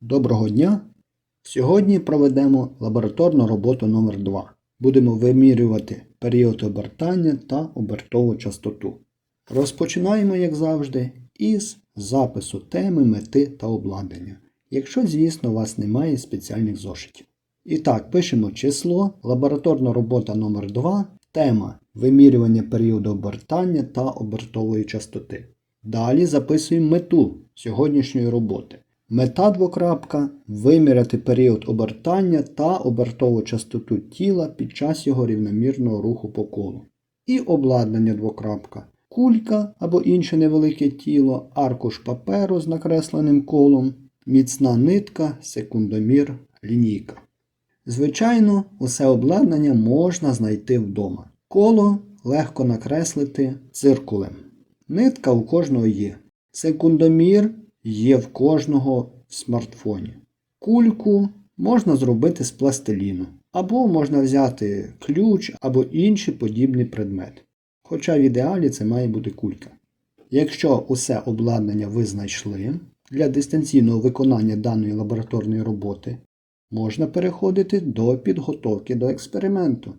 Доброго дня! Сьогодні проведемо лабораторну роботу номер 2 Будемо вимірювати період обертання та обертову частоту. Розпочинаємо, як завжди, із запису теми, мети та обладнання, якщо, звісно, у вас немає спеціальних зошитів. І так, пишемо число, лабораторна робота номер 2 тема вимірювання періоду обертання та обертової частоти. Далі записуємо мету сьогоднішньої роботи. Мета двокрапка виміряти період обертання та обертову частоту тіла під час його рівномірного руху по колу. І обладнання двокрапка. Кулька або інше невелике тіло, аркуш паперу з накресленим колом, міцна нитка, секундомір, лінійка. Звичайно, усе обладнання можна знайти вдома. Коло легко накреслити циркулем. Нитка у кожного є. Секундомір є в кожного в смартфоні. Кульку можна зробити з пластиліну, або можна взяти ключ або інший подібний предмет. Хоча в ідеалі це має бути кулька. Якщо усе обладнання ви знайшли для дистанційного виконання даної лабораторної роботи, можна переходити до підготовки до експерименту.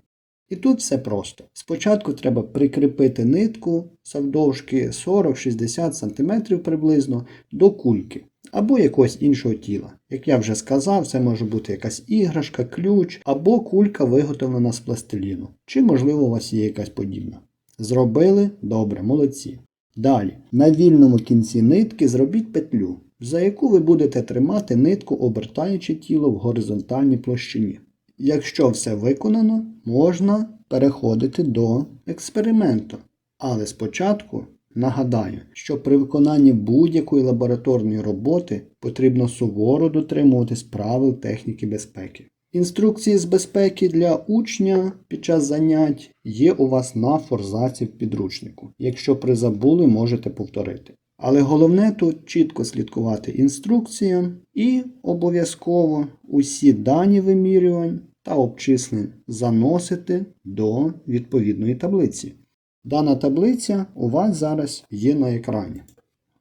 І тут все просто. Спочатку треба прикріпити нитку завдовжки 40-60 см приблизно до кульки або якогось іншого тіла. Як я вже сказав, це може бути якась іграшка, ключ або кулька виготовлена з пластиліну, чи, можливо, у вас є якась подібна. Зробили добре, молодці. Далі, на вільному кінці нитки зробіть петлю, за яку ви будете тримати нитку, обертаючи тіло в горизонтальній площині. Якщо все виконано, можна переходити до експерименту. Але спочатку нагадаю, що при виконанні будь-якої лабораторної роботи потрібно суворо дотримуватись правил техніки безпеки. Інструкції з безпеки для учня під час занять є у вас на форзаці в підручнику. Якщо призабули, можете повторити. Але головне тут чітко слідкувати інструкціям і обов'язково усі дані вимірювань та обчислень заносити до відповідної таблиці. Дана таблиця у вас зараз є на екрані.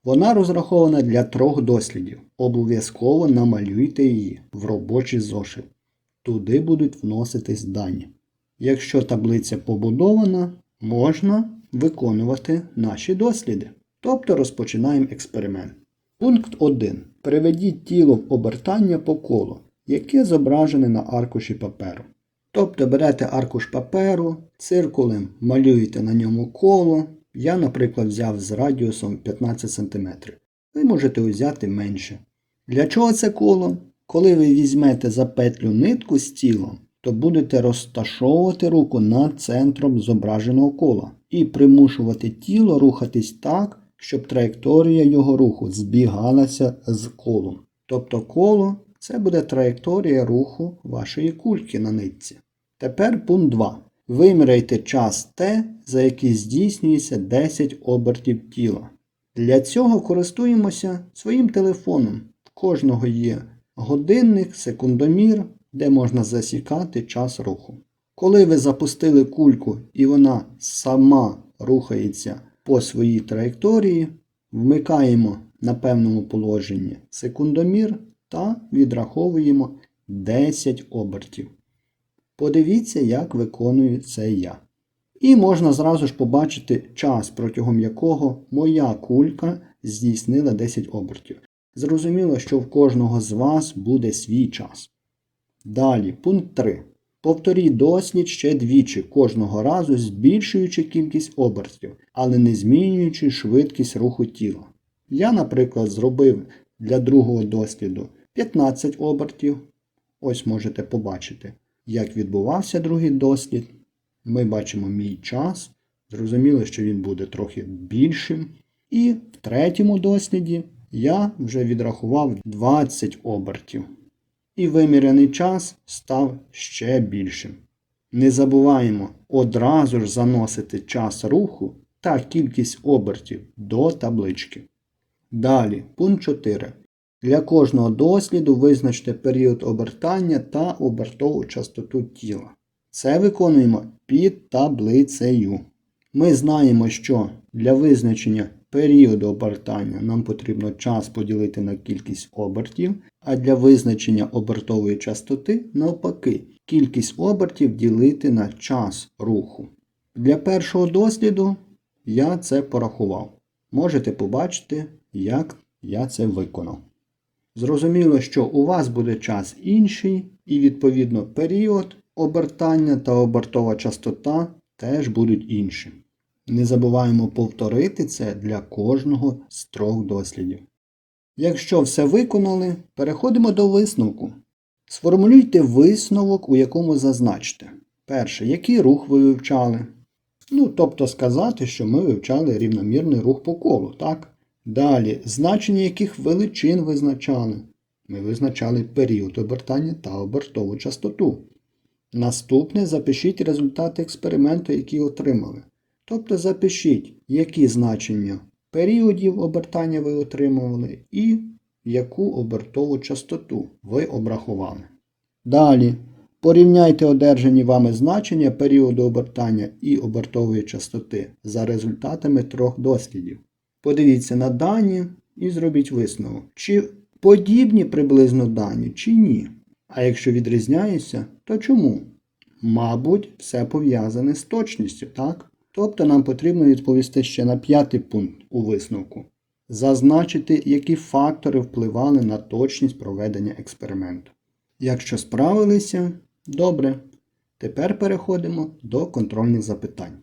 Вона розрахована для трьох дослідів. Обов'язково намалюйте її в робочий зошит. Туди будуть вноситись дані. Якщо таблиця побудована, можна виконувати наші досліди. Тобто розпочинаємо експеримент. Пункт 1. Приведіть тіло в обертання по колу, яке зображене на аркуші паперу. Тобто берете аркуш паперу, циркулем малюєте на ньому коло. Я, наприклад, взяв з радіусом 15 см. Ви можете взяти менше. Для чого це коло? Коли ви візьмете за петлю нитку з тілом, то будете розташовувати руку над центром зображеного кола і примушувати тіло рухатись так, щоб траєкторія його руху збігалася з колом. Тобто коло це буде траєкторія руху вашої кульки на нитці. Тепер пункт 2. Виміряйте час Т, за який здійснюється 10 обертів тіла. Для цього користуємося своїм телефоном. В кожного є годинник, секундомір, де можна засікати час руху. Коли ви запустили кульку і вона сама рухається по своїй траєкторії, вмикаємо на певному положенні секундомір та відраховуємо 10 обертів. Подивіться, як виконую це я. І можна зразу ж побачити час, протягом якого моя кулька здійснила 10 обертів. Зрозуміло, що в кожного з вас буде свій час. Далі, пункт 3. Повторіть дослід ще двічі, кожного разу збільшуючи кількість обертів, але не змінюючи швидкість руху тіла. Я, наприклад, зробив для другого досліду 15 обертів. Ось можете побачити, як відбувався другий дослід. Ми бачимо мій час. Зрозуміло, що він буде трохи більшим. І в третьому досліді я вже відрахував 20 обертів. І вимірений час став ще більшим. Не забуваємо одразу ж заносити час руху та кількість обертів до таблички. Далі, пункт 4. Для кожного досліду визначте період обертання та обертову частоту тіла. Це виконуємо під таблицею. Ми знаємо, що для визначення періоду обертання нам потрібно час поділити на кількість обертів, А для визначення обертової частоти навпаки, кількість обертів ділити на час руху. Для першого досліду я це порахував. Можете побачити, як я це виконав. Зрозуміло, що у вас буде час інший, і відповідно період обертання та обертова частота теж будуть інші. Не забуваємо повторити це для кожного з трьох дослідів. Якщо все виконали, переходимо до висновку. Сформулюйте висновок, у якому зазначте. Перше, який рух ви вивчали. Ну, тобто сказати, що ми вивчали рівномірний рух по колу, так? Далі, значення яких величин визначали. Ми визначали період обертання та обертову частоту. Наступне запишіть результати експерименту, які отримали. Тобто запишіть, які значення періодів обертання ви отримували і яку обертову частоту ви обрахували. Далі порівняйте одержані вами значення періоду обертання і обертової частоти за результатами трьох дослідів. Подивіться на дані і зробіть висновок, чи подібні приблизно дані, чи ні. А якщо відрізняються, то чому? Мабуть, все пов'язане з точністю, так? Тобто нам потрібно відповісти ще на п'ятий пункт у висновку. Зазначити, які фактори впливали на точність проведення експерименту. Якщо справилися, добре. Тепер переходимо до контрольних запитань.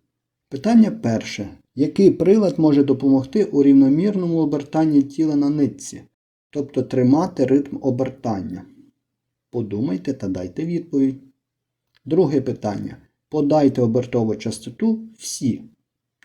Питання перше. Який прилад може допомогти у рівномірному обертанні тіла на нитці, тобто тримати ритм обертання? Подумайте та дайте відповідь. Друге питання. Подайте обертову частоту всі.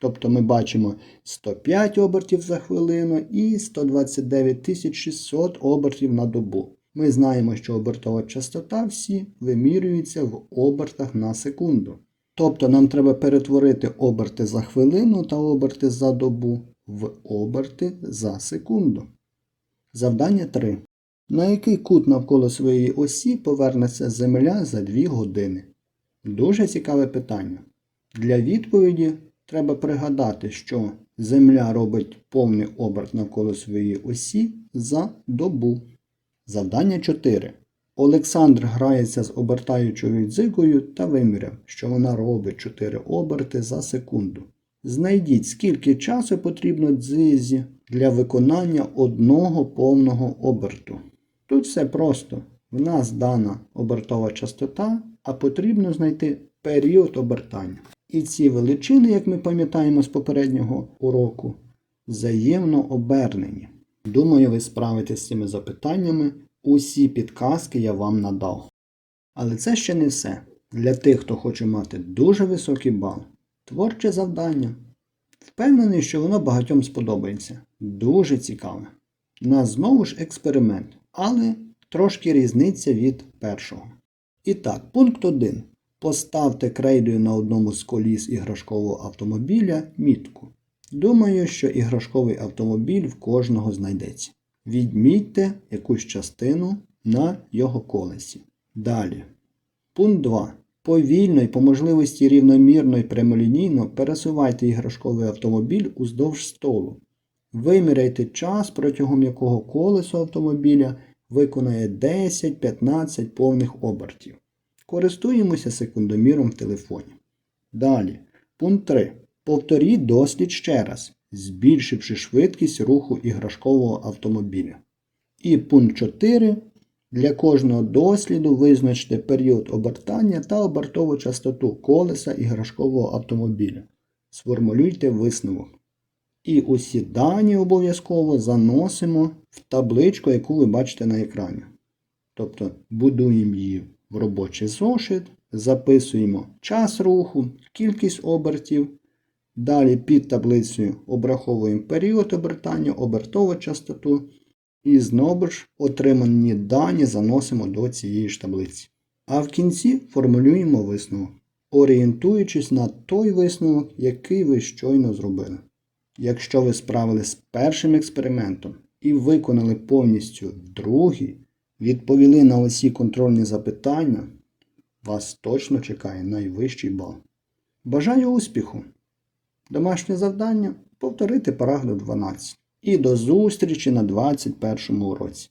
Тобто ми бачимо 105 обертів за хвилину і 129 600 обертів на добу. Ми знаємо, що обертова частота всі вимірюється в обертах на секунду. Тобто нам треба перетворити оберти за хвилину та оберти за добу в оберти за секунду. Завдання 3. На який кут навколо своєї осі повернеться Земля за 2 години? Дуже цікаве питання. Для відповіді треба пригадати, що Земля робить повний оберт навколо своєї осі за добу. Завдання 4. Олександр грається з обертаючою дзигою та виміряв, що вона робить 4 оберти за секунду. Знайдіть, скільки часу потрібно дзизі для виконання одного повного оберту. Тут все просто. В нас дана обертова частота, а потрібно знайти період обертання. І ці величини, як ми пам'ятаємо з попереднього уроку, взаємно обернені. Думаю, ви справитесь з цими запитаннями. Усі підказки я вам надав. Але це ще не все. Для тих, хто хоче мати дуже високий бал, творче завдання. Впевнений, що воно багатьом сподобається. Дуже цікаве. У нас знову ж експеримент, але трошки різниця від першого. І так, пункт 1. Поставте крейдою на одному з коліс іграшкового автомобіля мітку. Думаю, що іграшковий автомобіль в кожного знайдеться. Відмітьте якусь частину на його колесі. Далі. Пункт 2. Повільно і по можливості рівномірно і прямолінійно пересувайте іграшковий автомобіль уздовж столу. Виміряйте час, протягом якого колесо автомобіля виконає 10-15 повних обертів. Користуємося секундоміром в телефоні. Далі. Пункт 3. Повторіть дослід ще раз, збільшивши швидкість руху іграшкового автомобіля. І пункт 4. Для кожного досліду визначте період обертання та обертову частоту колеса іграшкового автомобіля. Сформулюйте висновок. І усі дані обов'язково заносимо в табличку, яку ви бачите на екрані. Тобто будуємо її в робочий зошит, записуємо час руху, кількість обертів. Далі під таблицею обраховуємо період обертання, обертову частоту. І знову ж отримані дані заносимо до цієї ж таблиці. А в кінці формулюємо висновок, орієнтуючись на той висновок, який ви щойно зробили. Якщо ви справились з першим експериментом і виконали повністю другий, відповіли на усі контрольні запитання, вас точно чекає найвищий бал. Бажаю успіху! Домашнє завдання повторити параграф 12. І до зустрічі на 21 уроці.